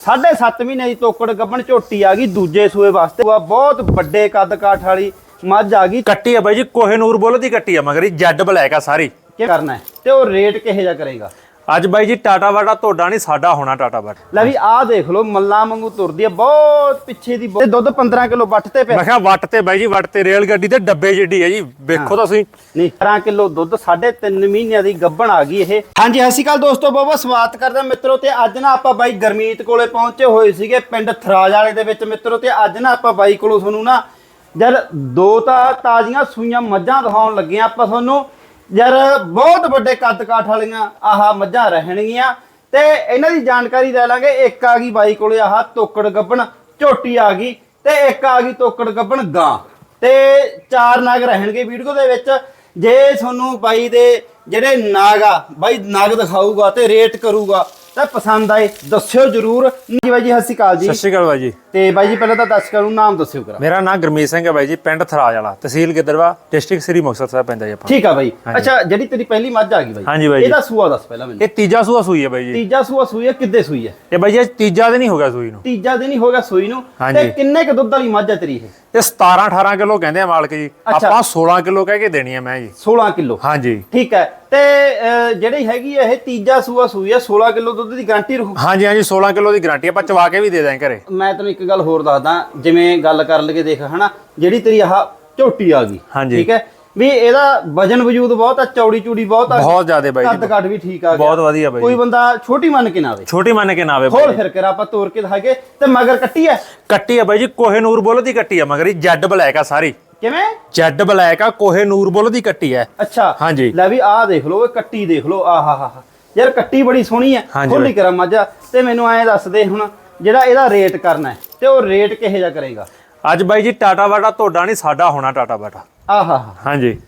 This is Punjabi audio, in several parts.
ਸਾਢੇ ਸੱਤ ਮਹੀਨੇ ਦੀ ਤੋਕੜ ਗੱਬਣ ਝੋਟੀ ਆ ਗਈ ਦੂਜੇ ਸੂਏ ਵਾਸਤੇ। ਉਹ ਬਹੁਤ ਵੱਡੇ ਕੱਦ ਕਾਠ ਵਾਲੀ ਮੱਝ ਆ ਗਈ। ਕੱਟੀ ਆ ਬਾਈ ਜੀ ਕੋਹੇਨੂਰ ਬੁੱਲ ਦੀ ਕੱਟੀ ਆ ਮਗਰ ਜੈਡ ਬਲੈਕ ਆ ਸਾਰੀ। ਕੀ ਕਰਨਾ ਹੈ? ਤੇ ਉਹ ਰੇਟ ਕਿਹੋ ਜਿਹਾ ਕਰੇਗਾ? ਅੱਜ ਬਾਈ ਜੀ ਟਾਟਾ ਵਾਟਾ ਤੁਹਾਡਾ ਨਹੀਂ ਸਾਡਾ ਹੋਣਾ ਟਾਟਾ ਵਾਟਾ। ਲੈ ਵੀ ਆਹ ਦੇਖ ਲਓ ਮੱਲਾ ਵਾਂਗੂ ਤੁਰਦੀ ਆ ਬਹੁਤ ਪਿੱਛੇ ਦੀ ਬਹੁਤ- ਤੇ ਦੁੱਧ 15 ਕਿਲੋ ਵੱਟ ਤੇ ਪਿਆ। ਮੈਂ ਕਿਹਾ ਵੱਟ ਤੇ ਬਾਈ ਜੀ ਵੱਟ ਤੇ ਰੇਲ ਗੱਡੀ ਤੇ ਡੱਬੇ ਜਿੱਡੀ ਹੈ ਜੀ ਵੇਖੋ ਤੁਸੀਂ ਨਹੀਂ 15 ਕਿਲੋ ਦੁੱਧ 3.5 ਮਹੀਨਿਆਂ ਦੀ ਗੱਭਣ ਆ ਗਈ ਇਹ। ਹਾਂਜੀ ਸਤਿ ਸ਼੍ਰੀ ਅਕਾਲ ਦੋਸਤੋ ਬਹੁਤ ਸਵਾਗਤ ਕਰਦਾ ਮਿੱਤਰੋ ਤੇ ਅੱਜ ਨਾ ਆਪਾਂ ਬਾਈ ਗਰਮੀਤ ਕੋਲੇ ਪਹੁੰਚੇ ਹੋਏ ਸੀਗੇ ਪਿੰਡ ਥਰਾਜ ਵਾਲੇ ਦੇ ਵਿੱਚ ਮਿੱਤਰੋ ਤੇ ਅੱਜ ਨਾ ਆਪਾਂ ਬਾਈ ਕੋਲੋਂ ਤੁਹਾਨੂੰ ਨਾ ਯਾਰ ਦੋ ਤਾਂ ਤਾਜ਼ੀਆਂ ਸੂਈਆਂ ਮੱਝਾਂ ਦਿਖਾਉਣ ਲੱਗੇ ਆਪਾਂ ਤੁਹਾਨੂੰ। ਯਾਰ, ਬਹੁਤ ਵੱਡੇ ਕੱਦ ਕਾਠ ਵਾਲੀਆਂ ਆਹ ਮੱਝਾਂ ਰਹਿਣਗੀਆਂ। ਤੇ ਇਹਨਾਂ ਦੀ ਜਾਣਕਾਰੀ ਲੈ ਲਾਂਗੇ। ਇੱਕ ਆ ਗਈ ਬਾਈ ਕੋਲੇ ਆਹ ਤੋਕੜ ਗੱਬਣ, ਝੋਟੀ ਆ ਗਈ। ਤੇ ਇੱਕ ਆ ਗਈ ਤੋਕੜ ਗੱਬਣ ਗਾਂ। ਤੇ ਚਾਰ ਨਾਗ ਰਹਿਣਗੇ ਵੀਡੀਓ ਦੇ ਵਿੱਚ। ਜੇ ਤੁਹਾਨੂੰ ਬਾਈ ਦੇ ਜਿਹੜੇ ਨਾਗ ਆ, ਬਾਈ ਨਾਗ ਦਿਖਾਊਗਾ ਤੇ ਰੇਟ ਕਰੂਗਾ, ਤਾਂ ਪਸੰਦ ਆਏ, ਦੱਸਿਓ ਜਰੂਰ। ਜੀ ਬਾਈ ਜੀ, ਸਤਿ ਸ਼੍ਰੀ ਅਕਾਲ ਜੀ। ਸਤਿ ਸ਼੍ਰੀ ਅਕਾਲ ਬਾਈ ਜੀ। ਤੇ ਬਾਈ ਜੀ ਪਹਿਲਾਂ ਤਾਂ ਦਰਸ਼ਕਾਂ ਨੂੰ ਨਾਮ ਦੱਸਿਓ ਕਰਾ। ਮੇਰਾ ਨਾਮ ਗੁਰਮੀਤ ਸਿੰਘ ਹੈ ਬਾਈ ਜੀ ਪਿੰਡ ਥਰਾਜ ਵਾਲਾ ਤਹਿਸੀਲ ਗਿੱਦੜਵਾ ਡਿਸਟ੍ਰਿਕਟ ਸ੍ਰੀ ਮੁਕਤਸਰ ਸਾਹਿਬ ਪੈਂਦਾ ਜੀ ਆਪਾਂ। ਠੀਕ ਆ ਬਾਈ। ਅੱਛਾ ਜਿਹੜੀ ਤੇਰੀ ਪਹਿਲੀ ਮੱਝ ਆ ਗਈ ਬਾਈ ਹਾਂਜੀ ਬਾਈ ਜੀ। ਇਹਦਾ ਸੂਆ ਦੱਸ ਪਹਿਲਾਂ ਮੈਨੂੰ। ਇਹ ਤੀਜਾ ਸੂਆ ਸੂਈ ਹੈ ਬਾਈ ਜੀ। ਤੀਜਾ ਸੂਆ ਸੂਈ ਹੈ ਕਿੱਦੇ ਸੂਈ ਹੈ? ਇਹ ਬਾਈ ਜੀ ਅੱਜ ਤੀਜਾ ਦਿਨ ਹੀ ਹੋ ਗਿਆ ਸੂਈ ਨੂੰ। ਤੀਜਾ ਦਿਨ ਹੀ ਹੋ ਗਿਆ ਸੂਈ ਨੂੰ। ਹਾਂਜੀ। ਤੇ ਕਿੰਨੇ ਕ ਦੁੱਧ ਵਾਲੀ ਮੱਝ ਹੈ ਤੇਰੀ ਇਹ? ਇਹ 17 18 ਕਿਲੋ ਕਹਿੰਦੇ ਆ ਮਾਲਕ ਜੀ। ਅੱਛਾ। ਆਪਾਂ 16 ਕਿਲੋ ਕਹਿ ਕੇ ਦੇਣੀ ਹੈ ਮੈਂ ਜੀ। 16 ਕਿਲੋ। ਹਾਂਜੀ। ਠੀਕ ਹੈ। ਤੇ ਅਹ, ਜਿਹੜੀ ਹੈਗੀ ਹੈ ਇਹ ਤੀਜਾ ਸੂਆ ਸੂਈ ਹੈ 16 ਕਿਲੋ ਦੁੱਧ ਦੀ ਗਾਰੰਟੀ ਰਹੂ। ਹਾਂਜੀ ਹਾਂਜੀ 16 ਕਿਲੋ ਦੀ ਗਾਰੰਟੀ ਆਪਾਂ ਚਵਾ ਕੇ ਵੀ ਦੇ ਦਾਂ ਘਰੇ। ਮੈਂ ਤੈਨੂੰ ਇੱਕ ਗੱਲ ਹੋਰ ਦੱਸਦਾ ਜਿਵੇਂ ਗੱਲ ਕਰ ਲਗੇ ਦੇਖ ਹਨਾ ਜਿਹੜੀ ਤੇਰੀ ਆਹ ਝੋਟੀ ਆ ਗਈ। ਠੀਕ ਹੈ? ਵੀ ਇਹਦਾ ਵਜਨ ਵਜੂਦ ਬਹੁਤ ਆ ਚੌੜੀ ਚੂੜੀ ਬਹੁਤ ਆ ਬਹੁਤ ਜ਼ਿਆਦੇ ਬਾਈ ਕੱਦ ਕੱਟ ਵੀ ਠੀਕ ਆ ਗਿਆ। ਬਹੁਤ ਵਧੀਆ ਬਾਈ ਕੋਈ ਬੰਦਾ ਛੋਟੀ ਮੰਨ ਕੇ ਨਾ ਆਵੇ। ਛੋਟੀ ਮੰਨ ਕੇ ਨਾ ਆਵੇ ਖੋਲ ਫਿਰ ਕੇ ਆਪਾਂ ਤੋੜ ਕੇ ਦਿਖਾਗੇ ਤੇ ਮਗਰ ਕੱਟੀ ਐ ਕੱਟੀ ਆ ਬਾਈ ਜੀ ਕੋਹੇਨੂਰ ਬੁੱਲ ਦੀ ਕੱਟੀ ਆ ਮਗਰ ਇਹ ਜੈਡ ਬਲੈਕ ਆ ਸਾਰੀ। ਕਿਵੇਂ? ਜੈਡ ਬਲੈਕ ਆ ਕੋਹੇਨੂਰ ਬੁੱਲ ਦੀ ਕੱਟੀ ਆ। ਅੱਛਾ ਹਾਂਜੀ। ਲੈ ਵੀ ਆਹ ਦੇਖ ਲਓ ਇਹ ਕੱਟੀ ਦੇਖ ਲਓ ਆਹਾ ਹਾ ਯਾਰ ਕੱਟੀ ਬੜੀ ਸੋਹਣੀ ਹਾਂਜੀ ਖੋਲੀ ਕਰਾਂ ਮੱਝਾ ਤੇ ਮੈਨੂੰ ਐਂ ਦੱਸ ਦੇ ਹੁਣ ਜਿਹੜਾ ਇਹਦਾ ਰੇਟ ਕਰਨਾ ਤੇ ਉਹ ਰੇਟ ਕਿਹੋ ਜਿਹਾ ਕਰੇਗਾ? ਅੱਜ ਬਾਈ ਜੀ ਟਾਟਾ ਵਾਟਾ ਤੁਹਾਡਾ ਨਹੀਂ ਸਾਡਾ ਹੋਣਾ ਟਾਟਾ ਵਾਟਾ। ਆਹਾ। ਹਾਂਜੀ।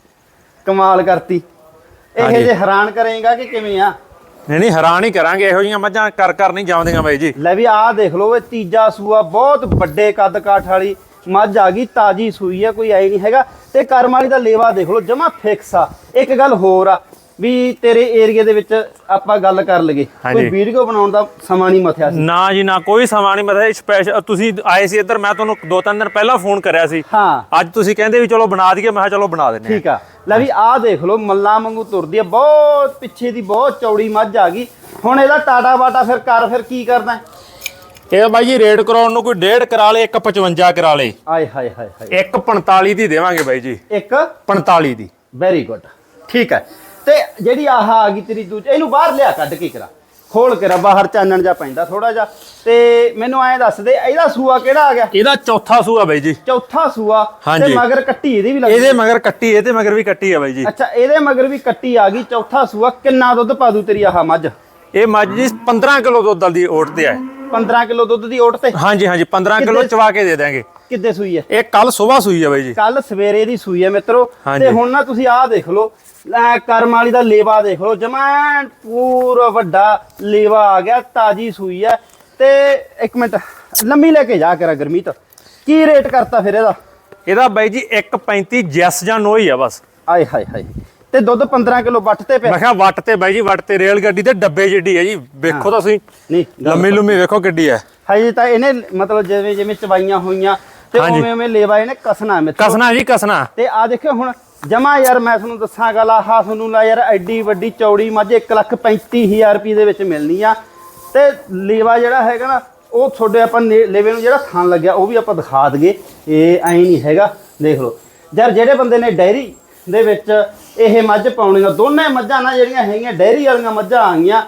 ਕਮਾਲ ਕਰਤੀ। ਇਹ। ਜੇ ਹੈਰਾਨ ਕਰੇਗਾ ਕਿ ਕਿਵੇਂ ਆ? ਨਹੀਂ ਨਹੀਂ ਹੈਰਾਨ ਹੀ ਕਰਾਂਗੇ ਇਹੋ ਜੀਆਂ ਮੱਝਾਂ ਕਰ ਕਰ ਨਹੀਂ ਜਾਂਦੀਆਂ ਬਾਈ ਜੀ। ਲੈ ਵੀ ਆਹ ਦੇਖ ਲਓ ਇਹ ਤੀਜਾ ਸੂਆ ਬਹੁਤ ਵੱਡੇ ਕੱਦ ਕਾਠ ਵਾਲੀ ਮੱਝ ਆ ਗਈ ਤਾਜੀ ਸੂਈ ਆ ਕੋਈ ਆਈ ਨਹੀਂ ਹੈਗਾ। ਤੇ ਕਰਮ ਵਾਲੀ ਦਾ ਲੇਵਾ ਦੇਖ ਲਓ ਜਮਾ ਫਿਕਸ ਆ। ਇੱਕ ਗੱਲ ਹੋਰ ਆ ਵੀ ਤੇਰੇ ਏਰੀਆ ਦੇ ਵਿੱਚ ਆਪਾਂ ਗੱਲ ਕਰ ਲਈਏ। ਕੋਈ। ਵੀਡੀਓ ਬਣਾਉਣ ਦਾ ਸਮਾਂ ਨਹੀਂ ਮਥਿਆ ਸੀ। ਨਾ ਜੀ ਨਾ ਕੋਈ ਸਮਾਂ ਨਹੀਂ ਮਤਲਬ ਸਪੈਸ਼ਲ ਤੁਸੀਂ ਆਏ ਸੀ ਇੱਧਰ ਮੈਂ ਤੁਹਾਨੂੰ ਦੋ ਤਿੰਨ ਦਿਨ ਪਹਿਲਾਂ ਫੋਨ ਕਰਿਆ ਸੀ। ਹਾਂ। ਅੱਜ ਤੁਸੀਂ ਕਹਿੰਦੇ ਵੀ ਚਲੋ ਬਣਾ ਦਈਏ ਮੈਂ ਕਿਹਾ ਚਲੋ ਬਣਾ ਦਿੰਦੇ ਠੀਕ ਆ। ਲੈ ਵੀ ਆਹ ਦੇਖ ਲਓ ਮੱਲਾ ਵਾਂਗੂ ਤੁਰਦੀ ਆ। ਬਹੁਤ ਪਿੱਛੇ ਦੀ ਬਹੁਤ ਚੌੜੀ ਮੱਝ ਆ ਗਈ। ਹੁਣ ਇਹਦਾ ਟਾਟਾ ਬਾਟਾ ਫਿਰ ਕਰ ਫਿਰ ਕੀ ਕਰਦਾ ਹੈ? ਇਹ ਬਾਈ ਜੀ ਰੇਡ ਕਰਾਉਣ ਨੂੰ ਕੋਈ ਡੇਢ ਕਰਾ ਲੇ 155 ਕਰਾ ਲੇ। ਆਏ ਹਾਏ ਹਾਏ ਹਾਏ। 145 ਦੀ ਦੇਵਾਂਗੇ ਬਾਈ ਜੀ। ਇੱਕ? 45 ਦੀ। ਵੈਰੀ ਗੁੱਡ ਠੀਕ ਹੈ ਤੇ ਜਿਹੜੀ ਆਹ ਆ ਗਈ ਤੇਰੀ ਦੂਜੀ ਇਹਨੂੰ ਬਾਹਰ ਲਿਆ ਕੱਢ ਕੇ ਕਰਾ। ਖੋਲ ਕੇ ਰਾ ਬਾਹਰ ਚਾਨਣ ਜਾ ਪੈਂਦਾ ਥੋੜਾ ਜਿਹਾ। ਤੇ ਮੈਨੂੰ ਐਂ ਦੱਸ ਦੇ ਇਹਦਾ ਸੂਆ ਕਿਹੜਾ ਆ ਗਿਆ? ਇਹਦਾ ਚੌਥਾ ਸੂਆ ਬਾਈ ਜੀ। ਚੌਥਾ ਸੂਆ ਤੇ ਹਾਂਜੀ। ਮਗਰ ਕੱਟੀ ਇਹਦੀ ਵੀ ਲੱਗੀ ਇਹਦੇ ਮਗਰ ਕੱਟੀ ਇਹ ਤੇ ਮਗਰ ਵੀ ਕੱਟੀ ਆ ਬਾਈ ਜੀ। ਅੱਛਾ ਇਹਦੇ ਮਗਰ ਵੀ ਕੱਟੀ ਆ ਗਈ ਚੌਥਾ ਸੂਆ ਕਿੰਨਾ ਦੁੱਧ ਪਾ ਦੂ ਤੇਰੀ ਆਹ ਮੱਝ? ਇਹ ਮੱਝ ਜੀ 15 ਕਿਲੋ ਦੁੱਧ ਦੀ ਓਟ ਤੇ ਆ। 15 ਕਿਲੋ ਦੁੱਧ ਦੀ ਓਟ ਤੇ? ਹਾਂਜੀ ਹਾਂਜੀ 15 ਕਿਲੋ ਚਵਾ ਕੇ ਦੇ ਦਾਂਗੇ ਕਿੱਦੇ ਸੂਈ ਹੈ? ਇਹ ਕੱਲ ਸਵੇਰ ਸੂਈ ਆ ਬਾਈ ਜੀ। ਕੱਲ ਸਵੇਰੇ ਦੀ ਸੂਈ ਹੈ ਮਿੱਤਰੋ। ਤੇ ਹੁਣ ਨਾ ਤੁਸੀਂ ਆਹ ਦੇਖ ਲਓ ਲੈ ਕਰਮ ਵਾਲੀ ਦਾ ਲੇਵਾ ਦੇਖ ਲਓ। ਜਮਾਂ ਪੂਰਾ ਵੱਡਾ ਲੇਵਾ ਆ ਗਿਆ ਤਾਜੀ ਸੂਈ ਹੈ। ਤੇ ਇੱਕ ਮਿੰਟ ਲੰਮੀ ਲੈ ਕੇ ਜਾ ਕਰਾ ਗਰਮੀਤ। ਕੀ ਰੇਟ ਕਰਤਾ ਫਿਰ ਇਹਦਾ? ਇਹਦਾ ਬਾਈ ਜੀ 1.35 ਜੈਸ ਜਾਂ ਨੋ ਹੀ ਆ ਬਸ। ਆਏ ਹਾਏ ਹਾਏ। ਤੇ ਦੁੱਧ 15 ਕਿਲੋ ਵੱਟ ਤੇ ਪਿਆ। ਮੈਂ ਕਿਹਾ ਵੱਟ ਤੇ ਬਾਈ ਜੀ ਵੱਟ ਤੇ ਰੇਲ ਗੱਡੀ ਤੇ ਡੱਬੇ ਜਿੱਡੀ ਹੈ ਜੀ ਵੇਖੋ ਤਾਂ ਤੁਸੀਂ। ਨਹੀਂ ਲੰਮੀ ਲੰਮੀ ਵੇਖੋ ਕਿੱਡੀ ਹੈ। ਹਜੇ ਤਾਂ ਇਹਨੇ ਮਤਲਬ ਜਿਵੇਂ ਜਿਵੇਂ ਚਵਾਈਆਂ ਹੋਈਆਂ ਤੇ। ਉਵੇਂ ਉਵੇਂ ਲੇਵਾ ਇਹਨੇ ਕਸਣਾ ਮਿੱਤਰੋ। ਕਸਨਾ ਜੀ ਕਸਨਾ ਤੇ ਆ ਦੇਖਿਓ ਹੁਣ ਜਮਾ ਯਾਰ ਮੈਂ ਤੁਹਾਨੂੰ ਦੱਸਾਂ ਗੱਲ ਆਹ ਤੁਹਾਨੂੰ ਲਾ ਯਾਰ ਐਡੀ ਵੱਡੀ ਚੌੜੀ ਮੱਝ 135000 ਰੁਪਏ ਦੇ ਵਿੱਚ ਮਿਲਣੀ ਆ। ਤੇ ਲੇਵਾ ਜਿਹੜਾ ਹੈਗਾ ਨਾ ਉਹ ਤੁਹਾਡੇ ਆਪਾਂ ਲੇਵੇ ਨੂੰ ਜਿਹੜਾ ਥਾਂ ਲੱਗਿਆ ਉਹ ਵੀ ਆਪਾਂ ਦਿਖਾ ਦਈਏ। ਇਹ ਐਂ ਨਹੀਂ ਹੈਗਾ ਦੇਖ ਲਓ। ਯਾਰ ਜਿਹੜੇ ਬੰਦੇ ਨੇ ਡੈਰੀ ਦੇ ਵਿੱਚ ਇਹ ਮੱਝ ਪਾਉਣੀਆਂ। ਦੋਨੇ ਮੱਝਾਂ ਨਾ ਜਿਹੜੀਆਂ ਹੈਗੀਆਂ ਡੈਰੀ ਵਾਲੀਆਂ ਮੱਝਾਂ ਆ ਗਈਆਂ।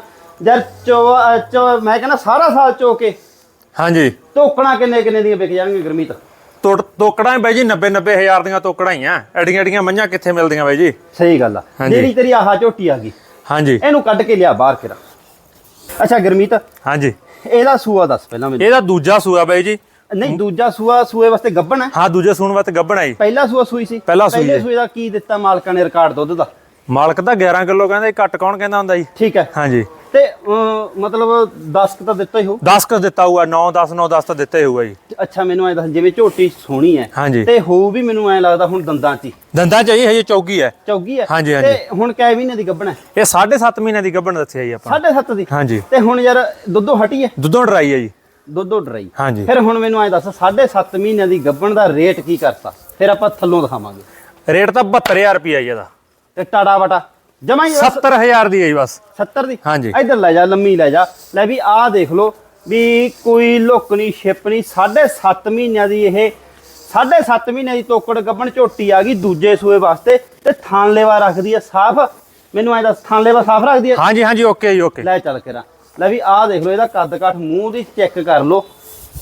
ਚੋ ਅਹ ਚੋ ਮੈਂ ਕਹਿੰਦਾ ਸਾਰਾ ਸਾਲ ਚੋ ਕੇ ਹਾਂਜੀ। ਧੋਕਣਾ ਕਿੰਨੇ ਕਿੰਨੇ ਦੀਆਂ ਵਿਕ ਜਾਣਗੀਆਂ ਗਰਮੀਤ? ਤੋੜ ਤੋਕੜਾਂ ਬਾਈ ਜੀ 90 90 ਹਜ਼ਾਰ ਦੀਆਂ ਤੋਕੜਾਂ ਹੀ ਆ। ਐਡੀਆਂ ਐਡੀਆਂ ਮੱਝਾਂ ਕਿੱਥੇ ਮਿਲਦੀਆਂ ਬਾਈ ਜੀ? ਸਹੀ ਗੱਲ ਆ। ਹਾਂਜੀ। ਜਿਹੜੀ ਤੇਰੀ ਆਹ ਝੋਟੀ ਆ ਗਈ। ਹਾਂਜੀ। ਇਹਨੂੰ ਕੱਢ ਕੇ ਲਿਆ ਬਾਹਰ ਕਿਰਾ ਅੱਛਾ ਗਰਮੀਤ ਹਾਂਜੀ। ਇਹਦਾ ਸੂਆ ਦੱਸ ਪਹਿਲਾਂ ਮੈਨੂੰ। ਇਹਦਾ ਦੂਜਾ ਸੂਆ ਬਾਈ ਜੀ। ਨਹੀਂ ਦੂਜਾ ਸੂਆ ਸੂਏ ਵਾਸਤੇ ਗੱਬਣ ਹੈ। ਹਾਂ ਦੂਜੇ ਸੂਣ ਵਾਸਤੇ ਗੱਬਣ ਆਈ। ਪਹਿਲਾ ਸੂਆ ਸੂਈ ਸੀ। ਪਹਿਲਾ ਸੂਈ ਪਹਿਲੇ ਹੈ। ਸੂਏ ਦਾ ਕੀ ਦਿੱਤਾ ਮਾਲਕਾਂ ਨੇ ਰਿਕਾਰਡ ਦੁੱਧ ਦਾ? ਮਾਲਕ ਤਾਂ 11 ਕਿਲੋ ਕਹਿੰਦੇ ਘੱਟ ਕੌਣ ਕਹਿੰਦਾ ਹੁੰਦਾ ਜੀ? ਠੀਕ ਹੈ। ਹਾਂਜੀ। ਤੇ ਅਮ, ਮਤਲਬ 10 ਤਾਂ ਦਿੱਤਾ ਹੀ ਹੋ 10 ਕ ਦਿੱਤਾ ਹੋਊਗਾ 9 10 9 10 ਤਾਂ ਦਿੱਤਾ ਹੀ ਹੋਊਗਾ ਜੀ। ਅੱਛਾ ਮੈਨੂੰ ਐ ਦੱਸ ਜਿਵੇਂ ਝੋਟੀ ਸੋਹਣੀ ਹੈ ਹਾਂਜੀ। ਤੇ ਹੋਊ ਵੀ ਮੈਨੂੰ ਐ ਲੱਗਦਾ ਹੁਣ ਦੰਦਾਂ 'ਚ ਹੀ। ਦੰਦਾਂ ਚ ਜੀ ਹਜੇ ਚੌਕੀ ਹੈ। ਚੌਗੀ ਹੈ। ਹਾਂਜੀ, ਹਾਂਜੀ। ਤੇ ਹੁਣ ਕੈ ਮਹੀਨੇ ਦੀ ਗੱਬਣ ਹੈ? ਇਹ 7.5 ਮਹੀਨੇ ਦੀ ਗੱਭਣ ਦੱਸਿਆ ਜੀ ਆਪਾਂ। 7.5 ਦੀ? ਹਾਂਜੀ। ਤੇ ਹੁਣ ਯਾਰ ਦੁੱਧੋਂ ਹਟੀ ਹੈ? ਦੁੱਧੋਂ ਡਰਾਈ ਹੈ ਜੀ। ਦੁੱਧੋ ਡਰਾਈ ਹਾਂਜੀ। ਫਿਰ ਹੁਣ ਮੈਨੂੰ ਐ ਦੱਸ 7.5 ਮਹੀਨਿਆਂ ਦੀ ਗੱਬਣ ਦਾ ਰੇਟ ਕੀ ਕਰਤਾ? ਫਿਰ ਆਪਾਂ ਥੱਲੋਂ ਦਿਖਾਵਾਂਗੇ। ਰੇਟ ਤਾਂ 72000 ਰੁਪਿਆ ਜੀ ਇਹਦਾ। ਤੇ ਟਾੜਾ ਵਟਾ ਜਮਾ ਹੀ 70000 ਦੀ ਹੈ ਬਸ। 70 ਦੀ? ਹਾਂਜੀ। ਇੱਧਰ ਲੈ ਜਾ ਲੰਮੀ ਲੈ ਜਾ। ਲੈ ਵੀ ਆਹ ਦੇਖ ਲਓ ਵੀ ਕੋਈ ਲੁੱਕ ਨਹੀਂ ਛਿਪ ਨਹੀਂ। 7.5 ਮਹੀਨਿਆਂ ਦੀ ਇਹ 7.5 ਮਹੀਨਿਆਂ ਦੀ ਤੋਕੜ ਗੱਬਣ ਝੋਟੀ ਆ ਗਈ ਦੂਜੇ ਸੂਏ ਵਾਸਤੇ ਤੇ ਥਾਣ ਲੇਵਾ ਰੱਖਦੀ ਆ ਸਾਫ਼। ਮੈਨੂੰ ਐ ਦੱਸ ਥਾਣ ਲੇਵਾ ਸਾਫ਼ ਰੱਖਦੀ ਆ? ਹਾਂਜੀ ਹਾਂਜੀ ਓਕੇ ਜੀ ਓਕੇ। ਲੈ ਚੱਲ ਕਰਾਂ। ਲੈ ਵੀ ਆਹ ਦੇਖ ਲਓ ਇਹਦਾ ਕੱਦ ਕਾਠ ਮੂੰਹ ਦੀ ਚੈੱਕ ਕਰ ਲਓ।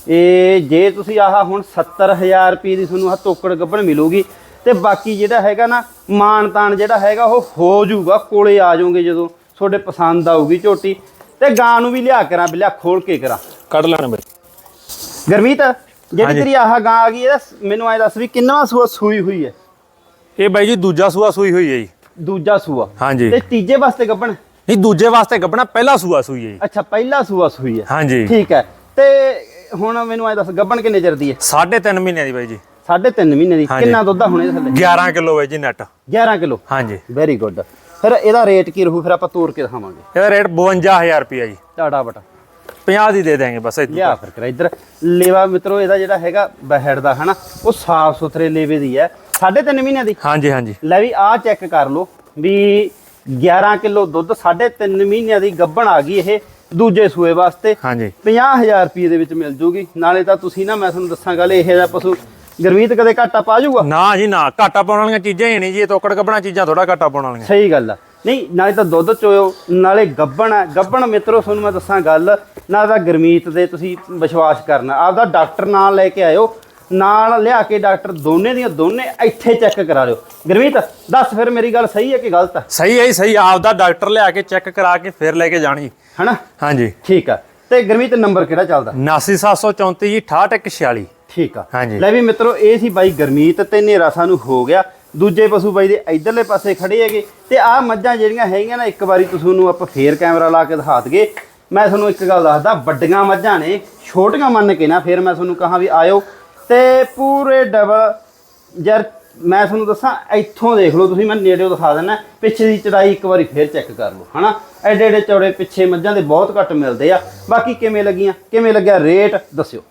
ਇਹ ਜੇ ਤੁਸੀਂ ਆਹ ਹੁਣ 70000 ਰੁਪਏ ਦੀ ਤੁਹਾਨੂੰ ਆਹ ਤੋਕੜ ਗੱਬਣ ਮਿਲੂਗੀ ਤੇ ਬਾਕੀ ਜਿਹੜਾ ਹੈਗਾ ਨਾ ਮਾਨ ਤਾਨ ਜਿਹੜਾ ਹੈਗਾ ਉਹ ਹੋ ਜਾਊਗਾ ਕੋਲੇ ਆ ਜਾਓਗੇ ਜਦੋਂ ਤੁਹਾਡੇ ਪਸੰਦ ਆਊਗੀ ਝੋਟੀ। ਤੇ ਗਾਂ ਨੂੰ ਵੀ ਲਿਆ ਕਰਾਂ ਬਿਲਿਆ ਖੋਲ ਕੇ ਕਰਾਂ। ਕੱਢ ਲੈਣਾ ਬਈ। ਗਰਮੀਤ ਜਿਹੜੀ। ਤੇਰੀ ਆਹ ਗਾਂ ਆ ਗਈ ਇਹਦਾ ਮੈਨੂੰ ਐ ਦੱਸ ਵੀ ਕਿੰਨਾ ਸੂਆ ਸੂਈ ਹੋਈ ਹੈ? ਇਹ ਬਾਈ ਜੀ ਦੂਜਾ ਸੂਆ ਸੂਈ ਹੋਈ ਹੈ ਜੀ। ਦੂਜਾ ਸੂਆ। ਹਾਂਜੀ। ਤੇ ਤੀਜੇ ਵਾਸਤੇ ਗੱਬਣ ਨਹੀਂ ਦੂਜੇ ਵਾਸਤੇ ਗੱਬਣਾ ਪਹਿਲਾ ਸੂਆ ਸੂਈ ਹੈ ਜੀ। ਅੱਛਾ ਪਹਿਲਾ ਸੂਆ ਸੂਈ ਹੈ। ਹਾਂਜੀ। ਠੀਕ ਹੈ। ਤੇ ਹੁਣ ਮੈਨੂੰ ਐ ਦੱਸ ਗੱਬਣ ਕਿੰਨੇ ਚਿਰ ਦੀ ਹੈ? ਸਾਢੇ ਤਿੰਨ ਮਹੀਨਿਆਂ ਦੀ ਬਾਈ ਜੀ। ਸਾਢੇ ਤਿੰਨ ਮਹੀਨੇ ਦੀ। ਕਿੰਨਾ ਦੁੱਧ ਆ ਹੁਣ ਇਹਦੇ ਥੱਲੇ? 11 ਕਿਲੋ ਹੈ ਜੀ ਨੈਟ 11 ਕਿਲੋ? ਹਾਂਜੀ। ਵੈਰੀ ਗੁੱਡ ਫਿਰ ਇਹਦਾ ਰੇਟ ਕੀ ਰਹੂ? ਫਿਰ ਆਪਾਂ ਤੋੜ ਕੇ ਦਿਖਾਵਾਂਗੇ। ਇਹਦਾ ਰੇਟ 52000 ਰੁਪਿਆ ਜੀ। ਟਾੜਾ ਬਟਾ। 50 ਦੀ ਦੇ ਦੇਾਂਗੇ ਬਸ ਇੱਥੇ ਲਿਆ ਫਿਰ ਕਰ ਇੱਧਰ। ਲੇਵਾ ਮਿੱਤਰੋ ਇਹਦਾ ਜਿਹੜਾ ਹੈਗਾ ਬਹਿੜ ਦਾ ਹਨਾ ਉਹ ਸਾਫ਼ ਸੁਥਰੇ ਲੇਵੇ ਦੀ ਹੈ। ਸਾਢੇ ਤਿੰਨ ਮਹੀਨਿਆਂ ਦੀ। ਹਾਂਜੀ ਹਾਂਜੀ। ਲੈ ਵੀ ਆਹ ਚੈੱਕ ਕਰ ਲਓ ਵੀ 11 ਕਿਲੋ ਦੁੱਧ ਸਾਢੇ ਤਿੰਨ ਮਹੀਨਿਆਂ ਦੀ ਗੱਭਣ ਆ ਗਈ ਇਹ ਦੂਜੇ ਸੂਏ ਵਾਸਤੇ। ਹਾਂਜੀ। 50000 ਰੁਪਏ ਦੇ ਵਿੱਚ ਮਿਲ ਜੂਗੀ। ਨਾਲੇ ਤਾਂ ਤੁਸੀਂ ਨਾ ਮੈਂ ਤੁਹਾਨੂੰ ਦੱਸਾਂ ਗੱਲ ਇਹ ਜਿਹਾ ਪਸ਼ੂ ਗਰਮੀਤ ਕਦੇ ਘਾਟਾ ਪਾ ਜਾਊਗਾ ਨਾ ਜੀ ਨਾ। ਘਾਟਾ ਪਾਉਣ ਵਾਲੀਆਂ ਚੀਜ਼ਾਂ ਹੀ ਨਹੀਂ ਜੀ ਇਹ ਤੋਕੜ ਗੱਬਣਾ ਚੀਜ਼ਾਂ ਥੋੜਾ ਘਾਟਾ ਪਾਉਣ ਵਾਲੀਆਂ। ਸਹੀ ਗੱਲ ਆ। ਨਹੀਂ ਨਾਲੇ ਤਾਂ ਦੁੱਧ ਚੋਇਓ ਨਾਲੇ ਗੱਬਣ ਆ। ਗੱਬਣ ਮਿੱਤਰੋ ਤੁਹਾਨੂੰ ਮੈਂ ਦੱਸਾਂ ਗੱਲ ਨਾ ਤਾਂ ਗਰਮੀਤ ਦੇ ਤੁਸੀਂ ਵਿਸ਼ਵਾਸ ਕਰਨਾ। ਆਪਦਾ ਡਾਕਟਰ ਨਾਲ ਲੈ ਕੇ ਆਇਓ ਨਾਲ ਲਿਆ ਕੇ ਡਾਕਟਰ ਦੋਨੇ ਦੀਆਂ ਦੋਨੇ ਇੱਥੇ ਚੈੱਕ ਕਰਾ ਲਿਓ। ਗਰਮੀਤ ਦੱਸ ਫਿਰ ਮੇਰੀ ਗੱਲ ਸਹੀ ਹੈ ਕਿ ਗਲਤ ਹੈ? ਸਹੀ ਹੈ ਜੀ ਸਹੀ। ਆਪਦਾ ਡਾਕਟਰ ਲਿਆ ਕੇ ਚੈੱਕ ਕਰਾ ਕੇ ਫਿਰ ਲੈ ਕੇ ਜਾਣੀ। ਹਨਾ? ਹਾਂਜੀ। ਠੀਕ ਆ। ਤੇ ਗਰਮੀਤ ਨੰਬਰ ਕਿਹੜਾ ਚੱਲਦਾ? 79734 ਜੀ 6846 ਠੀਕ ਆ। ਹਾਂਜੀ। ਲੈ ਵੀ ਮਿੱਤਰੋ ਇਹ ਸੀ ਬਾਈ ਗਰਮੀਤ ਤੇ ਹਨੇਰਾ ਸਾਨੂੰ ਹੋ ਗਿਆ। ਦੂਜੇ ਪਸ਼ੂ ਬਾਈ ਦੇ ਇਧਰਲੇ ਪਾਸੇ ਖੜੇ ਹੈਗੇ। ਤੇ ਆਹ ਮੱਝਾਂ ਜਿਹੜੀਆਂ ਹੈਗੀਆਂ ਨਾ ਇੱਕ ਵਾਰੀ ਤੁਸੀਂ ਨੂੰ ਆਪਾਂ ਫੇਰ ਕੈਮਰਾ ਲਾ ਕੇ ਦਿਖਾ ਦਈਏ। ਮੈਂ ਤੁਹਾਨੂੰ ਇੱਕ ਗੱਲ ਦੱਸਦਾ ਵੱਡੀਆਂ ਮੱਝਾਂ ਨੇ ਛੋਟੀਆਂ ਮੰਨ ਕੇ ਨਾ ਫੇਰ ਮੈਂ ਤੁਹਾਨੂੰ ਕਹਾਂ ਵੀ ਆਇਓ। ਤੇ ਪੂਰੇ ਡਬਲ ਯਾਰ ਮੈਂ ਤੁਹਾਨੂੰ ਦੱਸਾਂ, ਇੱਥੋਂ ਦੇਖ ਲਓ ਤੁਸੀਂ, ਮੈਂ ਨੇੜਿਓਂ ਦਿਖਾ ਦਿੰਦਾ, ਪਿੱਛੇ ਦੀ ਚੜਾਈ ਇੱਕ ਵਾਰੀ ਫੇਰ ਚੈੱਕ ਕਰ ਲਓ, ਹਨਾ? ਐਡੇ ਐਡੇ ਚੌੜੇ ਪਿੱਛੇ ਮੱਝਾਂ ਦੇ ਬਹੁਤ ਘੱਟ ਮਿਲਦੇ ਆ। ਬਾਕੀ ਕਿਵੇਂ ਲੱਗੀਆਂ, ਕਿਵੇਂ ਲੱਗਿਆ ਰੇਟ ਦੱਸਿਓ।